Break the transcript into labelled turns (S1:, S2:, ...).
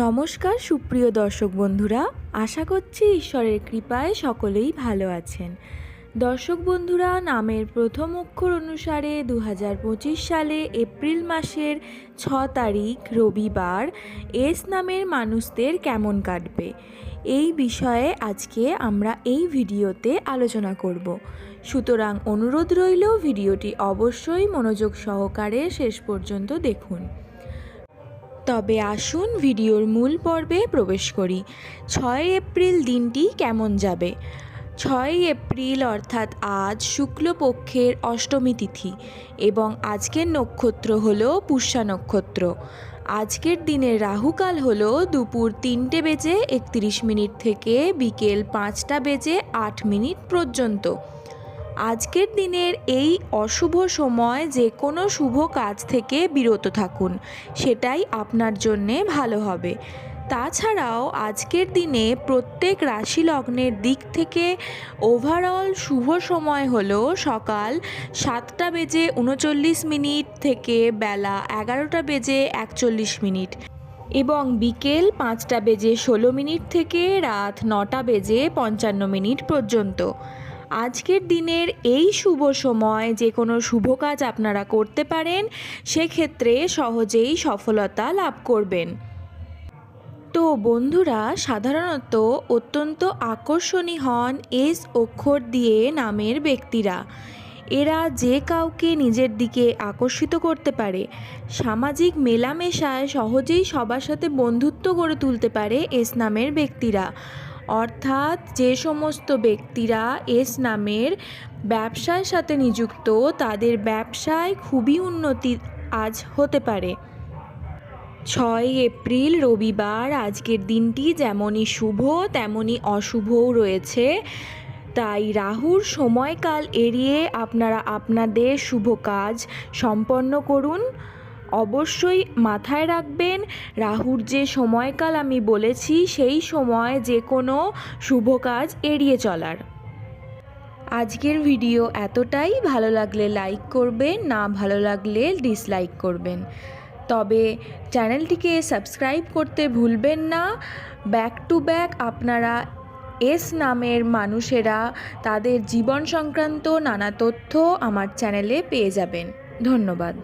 S1: নমস্কার সুপ্রিয় দর্শক বন্ধুরা, আশা করছি ঈশ্বরের কৃপায় সকলেই ভালো আছেন। দর্শক বন্ধুরা, নামের প্রথম অক্ষর অনুসারে দু সালে এপ্রিল মাসের ছ তারিখ, রবিবার, এস নামের মানুষদের কেমন কাটবে? এই বিষয়ে আজকে আমরা এই ভিডিওতে আলোচনা করব। সুতরাং অনুরোধ রইল, ভিডিওটি অবশ্যই মনোযোগ সহকারে শেষ পর্যন্ত দেখুন। তবে আসুন ভিডিওর মূল পর্বে প্রবেশ করি। ছয় এপ্রিল দিনটি কেমন যাবে? ছয় এপ্রিল অর্থাৎ আজ শুক্লপক্ষের অষ্টমী তিথি এবং আজকের নক্ষত্র হল পুষ্যা নক্ষত্র। আজকের দিনের রাহুকাল হল দুপুর তিনটে বেজে একত্রিশ মিনিট থেকে বিকেল পাঁচটা বেজে আট মিনিট পর্যন্ত। আজকের দিনের এই অশুভ সময় যে কোনো শুভ কাজ থেকে বিরত থাকুন, সেটাই আপনার জন্যে ভালো হবে। তাছাড়াও আজকের দিনে প্রত্যেক রাশি লগ্নের দিক থেকে ওভারঅল শুভ সময় হল সকাল সাতটা বেজে উনচল্লিশ মিনিট থেকে বেলা এগারোটা বেজে একচল্লিশ মিনিট এবং বিকেল পাঁচটা বেজে ষোলো মিনিট থেকে রাত নটা বেজে পঞ্চান্ন মিনিট পর্যন্ত। আজকের দিনের এই শুভ সময় যে কোনো শুভ কাজ আপনারা করতে পারেন, সেক্ষেত্রে সহজেই সফলতা লাভ করবেন। তো বন্ধুরা, সাধারণত অত্যন্ত আকর্ষণী হন এস অক্ষর দিয়ে নামের ব্যক্তিরা। এরা যে কাউকে নিজের দিকে আকর্ষিত করতে পারে, সামাজিক মেলামেশায় সহজেই সবার সাথে বন্ধুত্ব গড়ে তুলতে পারে এস নামের ব্যক্তিরা। অর্থাৎ যে সমস্ত ব্যক্তিরা এস নামের ব্যবসার সাথে নিযুক্ত, তাদের ব্যবসায় খুবই উন্নতি আজ হতে পারে। ছয় এপ্রিল, রবিবার, আজকের দিনটি যেমনই শুভ, তেমনই অশুভও রয়েছে। তাই রাহুর সময়কাল এড়িয়ে আপনারা আপনাদের শুভ কাজ সম্পন্ন করুন। অবশ্যই মাথায় রাখবেন। রাহুর যে সময়কাল আমি বলেছি, সেই সময় যে কোনো শুভ কাজ এড়িয়ে চলার। আজকের ভিডিও এতটাই। ভালো লাগলে লাইক করবেন, না ভালো লাগলে ডিসলাইক করবেন। তবে চ্যানেলটিকে সাবস্ক্রাইব করতে ভুলবেন না। ব্যাক টু ব্যাক আপনারা এস নামের মানুষেরা তাদের জীবন সংক্রান্ত নানা তথ্য আমার চ্যানেলে পেয়ে যাবেন। ধন্যবাদ।